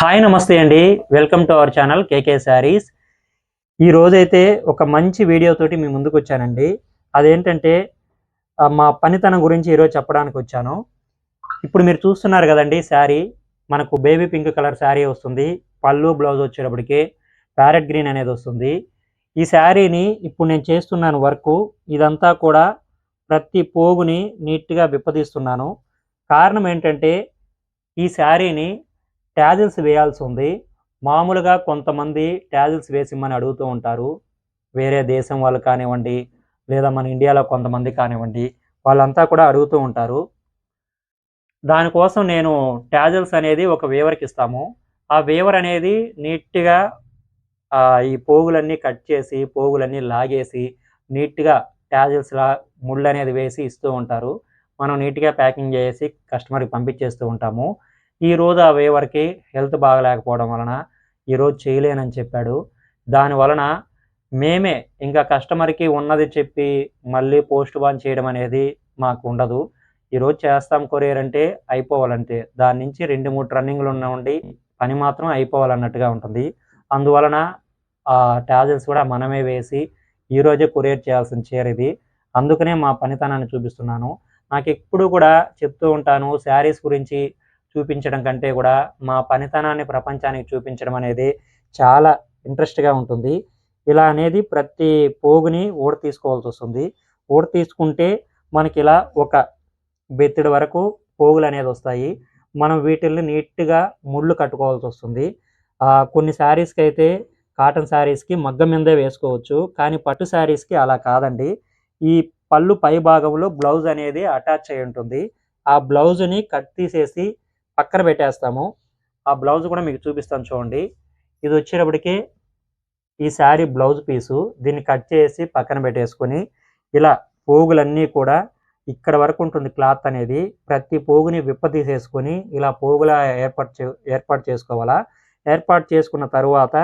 Hi నమస్తే అండి. Welcome to our channel KK sarees. ఈరోజైతే ఒక మంచి వీడియోతోటి మీ ముందుకు వచ్చానండి. అదేంటంటే మా పనితనం గురించి ఈరోజు చెప్పడానికి వచ్చాను. ఇప్పుడు మీరు చూస్తున్నారు కదండి శారీ. మనకు బేబీ పింక్ కలర్ శారీ వస్తుంది. పళ్ళు బ్లౌజ్ వచ్చేటప్పటికి ప్యారెట్ గ్రీన్ అనేది వస్తుంది. ఈ శారీని ఇప్పుడు నేను చేస్తున్నాను వర్క్. ఇదంతా కూడా ప్రతి పోగుని నీట్గా విప్పదీస్తున్నాను. కారణం ఏంటంటే ఈ శారీని ట్యాజిల్స్ వేయాల్సి ఉంది. మామూలుగా కొంతమంది ట్యాజిల్స్ వేసిమ్మని అడుగుతూ ఉంటారు. వేరే దేశం వాళ్ళు కానివ్వండి లేదా మన ఇండియాలో కొంతమంది కానివ్వండి వాళ్ళంతా కూడా అడుగుతూ ఉంటారు. దానికోసం నేను ట్యాజిల్స్ అనేది ఒక వేవర్కి ఇస్తాము. ఆ వేవర్ అనేది నీట్గా ఈ పోగులన్నీ కట్ చేసి పోగులన్నీ లాగేసి నీట్గా ట్యాజిల్స్లా ముళ్ళు అనేది వేసి ఇస్తూ ఉంటారు. మనం నీట్గా ప్యాకింగ్ చేసి కస్టమర్కి పంపించేస్తూ ఉంటాము. ఈ రోజు ఆ వేవర్కి హెల్త్ బాగలేకపోవడం వలన ఈరోజు చేయలేనని చెప్పాడు. దాని వలన మేమే ఇంకా కస్టమర్కి ఉన్నది చెప్పి మళ్ళీ పోస్ట్ బాన్ చేయడం అనేది మాకు ఉండదు. ఈరోజు చేస్తాం కొరియర్ అంటే అయిపోవాలంటే దాని నుంచి రెండు మూడు రన్నింగ్లు ఉన్న ఉండి పని మాత్రం అయిపోవాలన్నట్టుగా ఉంటుంది. అందువలన ఆ ట్యాజెస్ కూడా మనమే వేసి ఈరోజే కొరియర్ చేయాల్సిన చీర ఇది. అందుకనే మా పనితనాన్ని చూపిస్తున్నాను. నాకు ఎప్పుడు కూడా చెప్తూ ఉంటాను శారీస్ గురించి చూపించడం కంటే కూడా మా పనితనాన్ని ప్రపంచానికి చూపించడం అనేది చాలా ఇంట్రెస్ట్గా ఉంటుంది. ఇలా అనేది ప్రతి పోగుని ఊడ తీసుకోవాల్సి వస్తుంది. ఊడ తీసుకుంటే మనకి ఇలా ఒక బెత్తిడి వరకు పోగులు అనేది వస్తాయి. మనం వీటిల్ని నీట్గా ముళ్ళు కట్టుకోవాల్సి వస్తుంది. కొన్ని శారీస్కి అయితే కాటన్ శారీస్కి మగ్గం మీదే వేసుకోవచ్చు. కానీ పట్టు శారీస్కి అలా కాదండి. ఈ పళ్ళు పై భాగంలో బ్లౌజ్ అనేది అటాచ్ అయి ఉంటుంది. ఆ బ్లౌజ్ని కట్ తీసేసి పక్కన పెట్టేస్తాము. ఆ బ్లౌజ్ కూడా మీకు చూపిస్తాను చూడండి. ఇది వచ్చేటప్పటికి ఈ శారీ బ్లౌజ్ పీసు. దీన్ని కట్ చేసి పక్కన పెట్టేసుకొని ఇలా పోగులన్నీ కూడా ఇక్కడ వరకు ఉంటుంది క్లాత్ అనేది. ప్రతి పోగుని విప్పతీసేసుకొని ఇలా పోగులా ఏర్పాటు చే ఏర్పాటు చేసుకోవాలా. ఏర్పాటు చేసుకున్న తర్వాత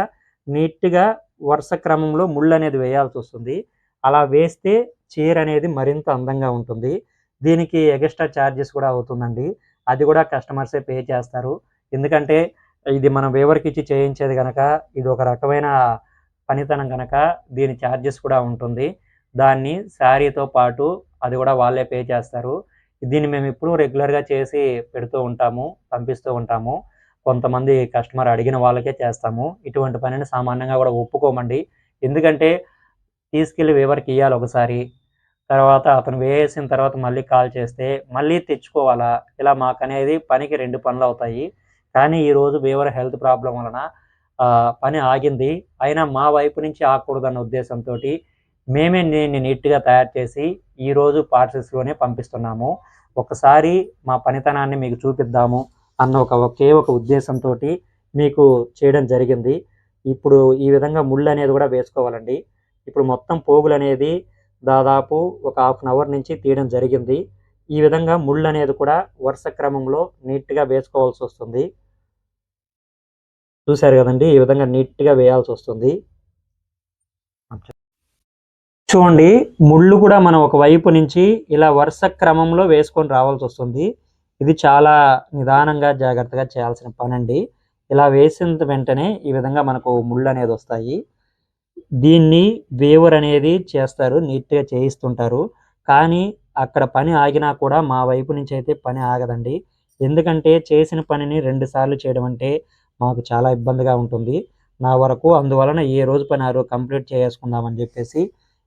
నీట్గా వరుస క్రమంలో ముళ్ళు అనేది వేయాల్సి వస్తుంది. అలా వేస్తే చీర అనేది మరింత అందంగా ఉంటుంది. దీనికి ఎక్స్ట్రా ఛార్జెస్ కూడా అవుతుందండి. అది కూడా కస్టమర్సే పే చేస్తారు. ఎందుకంటే ఇది మనం వేవర్కి ఇచ్చి చేయించేది కనుక ఇది ఒక రకమైన పనితనం కనుక దీని ఛార్జెస్ కూడా ఉంటుంది. దాన్ని శారీతో పాటు అది కూడా వాళ్ళే పే చేస్తారు. దీన్ని మేము ఇప్పుడు రెగ్యులర్గా చేసి పెడుతూ ఉంటాము పంపిస్తూ ఉంటాము. కొంతమంది కస్టమర్ అడిగిన వాళ్ళకే చేస్తాము. ఇటువంటి పనిని సామాన్యంగా కూడా ఒప్పుకోమండి. ఎందుకంటే తీసుకెళ్ళి వేవర్కి ఇవ్వాలి ఒకసారి. తర్వాత అతను వేసిన తర్వాత మళ్ళీ కాల్ చేస్తే మళ్ళీ తెచ్చుకోవాలా? ఇలా మాకు అనేది పనికి రెండు పనులు అవుతాయి. కానీ ఈరోజు వేవర్ హెల్త్ ప్రాబ్లం వలన పని ఆగింది. అయినా మా వైపు నుంచి ఆగకూడదన్న ఉద్దేశంతో మేమే నేను నీట్గా తయారు చేసి ఈరోజు పార్సెల్స్లోనే పంపిస్తున్నాము. ఒకసారి మా పనితనాన్ని మీకు చూపిద్దాము అన్న ఒక ఒకే ఒక ఉద్దేశంతో మీకు చేయడం జరిగింది. ఇప్పుడు ఈ విధంగా ముళ్ళు అనేది కూడా వేసుకోవాలండి. ఇప్పుడు మొత్తం పోగులు అనేది దాదాపు ఒక హాఫ్ అన్ అవర్ నుంచి తీయడం జరిగింది. ఈ విధంగా ముళ్ళు అనేది కూడా వరుస క్రమంలో నీట్గా వేసుకోవాల్సి వస్తుంది. చూశారు కదండి ఈ విధంగా నీట్గా వేయాల్సి వస్తుంది. చూడండి ముళ్ళు కూడా మనం ఒక వైపు నుంచి ఇలా వరుస క్రమంలో వేసుకొని రావాల్సి వస్తుంది. ఇది చాలా నిదానంగా జాగ్రత్తగా చేయాల్సిన పని అండి ఇలా వేసిన వెంటనే ఈ విధంగా మనకు ముళ్ళు అనేది వస్తాయి. దీన్ని వేవర్ అనేది చేస్తారు నీట్గా చేయిస్తుంటారు. కానీ అక్కడ పని ఆగినా కూడా మా వైపు నుంచి అయితే పని ఆగదండి. ఎందుకంటే చేసిన పనిని రెండు సార్లు చేయడం అంటే మాకు చాలా ఇబ్బందిగా ఉంటుంది. నా వరకు అందువలన ఏ రోజు పని ఆ రోజు కంప్లీట్ చేసుకుందామని చెప్పేసి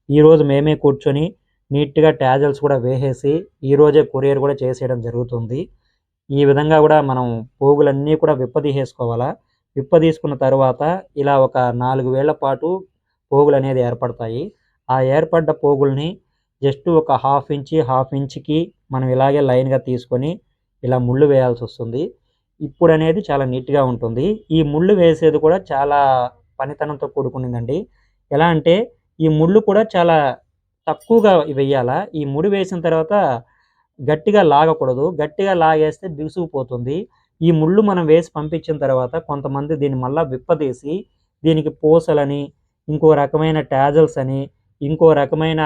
ఈ రోజు మేమే కూర్చొని నీట్గా ట్యాజల్స్ కూడా వేసేసి ఈ రోజే కొరియర్ కూడా చేసేయడం జరుగుతుంది. ఈ విధంగా కూడా మనం పోగులన్నీ కూడా విప్పదీసేసుకోవాలా? విప్పదీసుకున్న తర్వాత ఇలా ఒక నాలుగు వేళ్ళ పాటు పోగులు అనేది ఏర్పడతాయి. ఆ ఏర్పడ్డ పోగుల్ని జస్ట్ ఒక హాఫ్ ఇంచి హాఫ్ ఇంచ్కి మనం ఇలాగే లైన్గా తీసుకొని ఇలా ముళ్ళు వేయాల్సి వస్తుంది. ఇప్పుడు అనేది చాలా నీట్గా ఉంటుంది. ఈ ముళ్ళు వేసేది కూడా చాలా పనితనంతో కూడుకునిందండి. ఎలా అంటే ఈ ముళ్ళు కూడా చాలా తక్కువగా వేయాలా? ఈ ముడి వేసిన తర్వాత గట్టిగా లాగకూడదు. గట్టిగా లాగేస్తే బిగుసుకుపోతుంది. ఈ ముళ్ళు మనం వేసి పంపించిన తర్వాత కొంతమంది దీన్ని మళ్ళీ విప్పదీసి దీనికి పూసలని ఇంకో రకమైన ట్యాజల్స్ అని ఇంకో రకమైన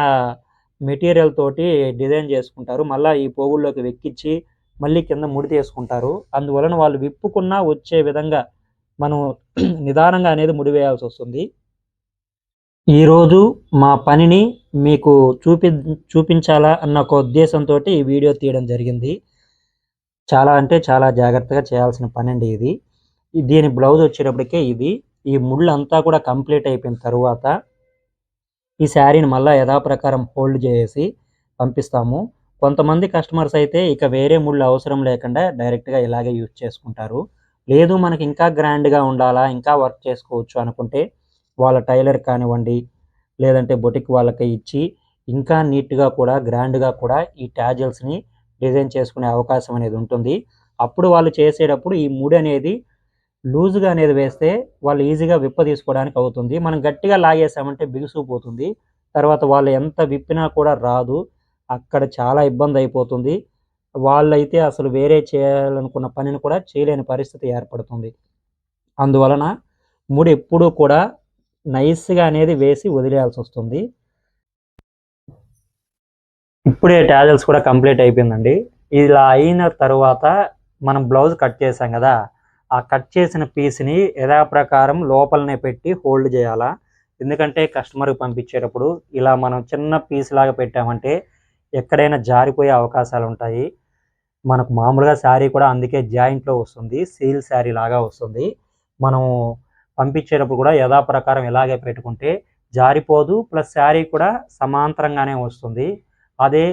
మెటీరియల్ తోటి డిజైన్ చేసుకుంటారు. మళ్ళీ ఈ పోగుల్లోకి వెక్కించి మళ్ళీ కింద ముడి తీసుకుంటారు. అందువలన వాళ్ళు విప్పుకున్నా వచ్చే విధంగా మనం నిదానంగా అనేది ముడివేయాల్సి వస్తుంది. ఈరోజు మా పనిని మీకు చూపి చూపించాలా అన్న ఒక ఉద్దేశంతో ఈ వీడియో తీయడం జరిగింది. చాలా అంటే చాలా జాగ్రత్తగా చేయాల్సిన పని అండి ఇది దీని బ్లౌజ్ వచ్చేటప్పటికే ఇది ఈ ముళ్ళు అంతా కూడా కంప్లీట్ అయిపోయిన తర్వాత ఈ శారీని మళ్ళీ యథాప్రకారం హోల్డ్ చేసి పంపిస్తాము. కొంతమంది కస్టమర్స్ అయితే ఇక వేరే ముళ్ళు అవసరం లేకుండా డైరెక్ట్గా ఇలాగే యూజ్ చేసుకుంటారు. లేదు మనకి ఇంకా గ్రాండ్గా ఉండాలా ఇంకా వర్క్ చేసుకోవచ్చు అనుకుంటే వాళ్ళ టైలర్ కానివ్వండి లేదంటే బొటిక్ వాళ్ళకి ఇచ్చి ఇంకా నీట్గా కూడా గ్రాండ్గా కూడా ఈ ట్యాజల్స్ని డిజైన్ చేసుకునే అవకాశం అనేది ఉంటుంది. అప్పుడు వాళ్ళు చేసేటప్పుడు ఈ ముడి అనేది లూజ్గా అనేది వేస్తే వాళ్ళు ఈజీగా విప్ప తీసుకోవడానికి అవుతుంది. మనం గట్టిగా లాగేసామంటే బిగుసుకుపోతుంది. తర్వాత వాళ్ళు ఎంత విప్పినా కూడా రాదు. అక్కడ చాలా ఇబ్బంది అయిపోతుంది. వాళ్ళైతే అసలు వేరే చేయాలనుకున్న పనిని కూడా చేయలేని పరిస్థితి ఏర్పడుతుంది. అందువలన ముడి ఎప్పుడూ కూడా నైస్గా అనేది వేసి వదిలేయాల్సి వస్తుంది. ఇప్పుడే ట్యాజల్స్ కూడా కంప్లీట్ అయిపోయిందండి. ఇలా అయిన తర్వాత మనం బ్లౌజ్ కట్ చేసాం కదా. ఆ కట్ చేసిన పీస్ని యథాప్రకారం లోపలనే పెట్టి హోల్డ్ చేయాలా? ఎందుకంటే కస్టమర్కి పంపించేటప్పుడు ఇలా మనం చిన్న పీస్ లాగా పెట్టామంటే ఎక్కడైనా జారిపోయే అవకాశాలు ఉంటాయి. మనకు మామూలుగా శారీ కూడా అందుకే జాయింట్లో వస్తుంది సీల్ శారీ లాగా వస్తుంది. మనం పంపించేటప్పుడు కూడా యథాప్రకారం ఇలాగే పెట్టుకుంటే జారిపోదు ప్లస్ శారీ కూడా సమాంతరంగానే వస్తుంది. అదే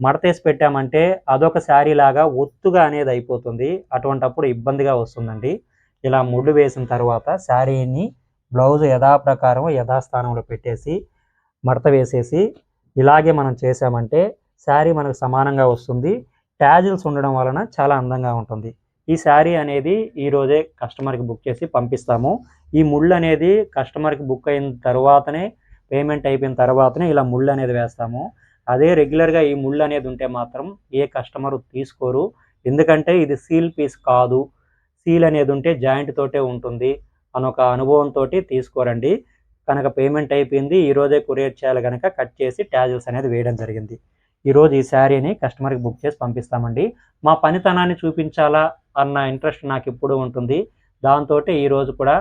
మడతేసి పెట్టామంటే అదొక శారీ లాగా ఒత్తుగా అనేది అయిపోతుంది. అటువంటప్పుడు ఇబ్బందిగా వస్తుందండి. ఇలా ముళ్ళు వేసిన తర్వాత శారీని బ్లౌజ్ యథాప్రకారం యథాస్థానంలో పెట్టేసి మడత వేసేసి ఇలాగే మనం చేసామంటే శారీ మనకు సమానంగా వస్తుంది. ట్యాజిల్స్ ఉండడం వలన చాలా అందంగా ఉంటుంది. ఈ శారీ అనేది ఈరోజే కస్టమర్కి బుక్ చేసి పంపిస్తాము. ఈ ముళ్ళు అనేది కస్టమర్కి బుక్ అయిన తర్వాతనే పేమెంట్ అయిపోయిన తర్వాతనే ఇలా ముళ్ళు అనేది వేస్తాము. అదే రెగ్యులర్గా ఈ ముళ్ళు అనేది ఉంటే మాత్రం ఏ కస్టమర్ తీసుకోరు. ఎందుకంటే ఇది సీల్ పీస్ కాదు. సీల్ అనేది ఉంటే జాయింట్ తోటే ఉంటుంది అని ఒక అనుభవంతో తీసుకోరండి. కనుక పేమెంట్ అయిపోయింది. ఈరోజే కొరియర్ చేయాలి కనుక కట్ చేసి ట్యాజెస్ అనేది వేయడం జరిగింది. ఈరోజు ఈ శారీని కస్టమర్కి బుక్ చేసి పంపిస్తామండి. మా పనితనాన్ని చూపించాలా అన్న ఇంట్రెస్ట్ నాకు ఇప్పుడు ఉంటుంది. దాంతో ఈరోజు కూడా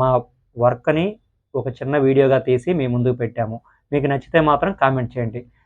మా వర్క్ని ఒక చిన్న వీడియోగా తీసి మీ ముందుకు పెట్టాము. మీకు నచ్చితే మాత్రం కామెంట్ చేయండి.